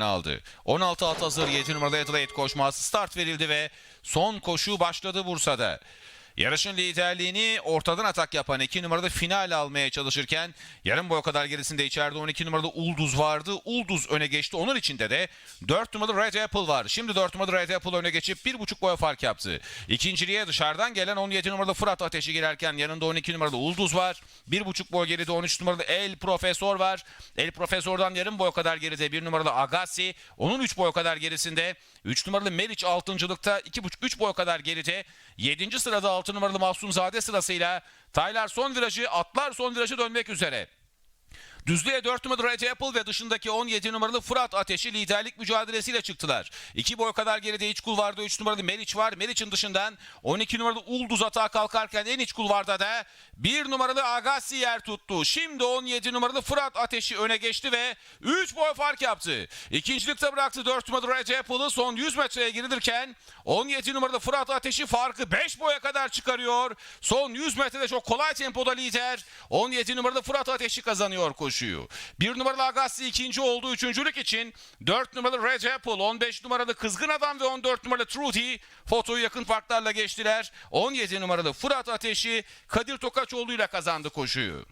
aldı. 16 at hazır 7 numaralı Adelaide koşması start verildi ve son koşu başladı Bursa'da. Yarışın liderliğini ortadan atak yapan 2 numaralı final almaya çalışırken yarım boy kadar gerisinde içeride 12 numaralı Ulduz vardı. Ulduz öne geçti. Onun içinde de 4 numaralı Red Apple var. Şimdi 4 numaralı Red Apple öne geçip 1,5 boy fark yaptı. İkinciliğe dışarıdan gelen 17 numaralı Fırat Ateşi girerken yanında 12 numaralı Ulduz var. 1,5 boy geride 13 numaralı El Profesör var. El Profesör'den yarım boy kadar geride 1 numaralı Agassi. Onun 3 boy kadar gerisinde 3 numaralı Meriç 6.lıkta 2,5-3 boy kadar geride. 7. sırada 6 numaralı Mahsunzade sırasıyla Taylar son virajı atlar son virajı dönmek üzere. Düzlüğe 4 numaralı Red Apple ve dışındaki 17 numaralı Fırat Ateşi liderlik mücadelesiyle çıktılar. 2 boy kadar geride iç kulvarda 3 numaralı Meriç var. Meriç'in dışından 12 numaralı Ulduz atağa kalkarken en iç kulvarda da 1 numaralı Agassi yer tuttu. Şimdi 17 numaralı Fırat Ateşi öne geçti ve 3 boy fark yaptı. İkincilikte bıraktı 4 numaralı Red Apple'ı son 100 metreye girilirken 17 numaralı Fırat Ateşi farkı 5 boya kadar çıkarıyor. Son 100 metrede çok kolay tempoda lider. 17 numaralı Fırat Ateşi kazanıyor koşuyu. 1 numaralı Agassi ikinci oldu. Üçüncülük için 4 numaralı Red Apple, 15 numaralı Kızgın Adam ve 14 numaralı Trudy fotoyu yakın farklarla geçtiler. 17 numaralı Fırat Ateşi Kadir Tokaçoğlu ile kazandı koşuyu.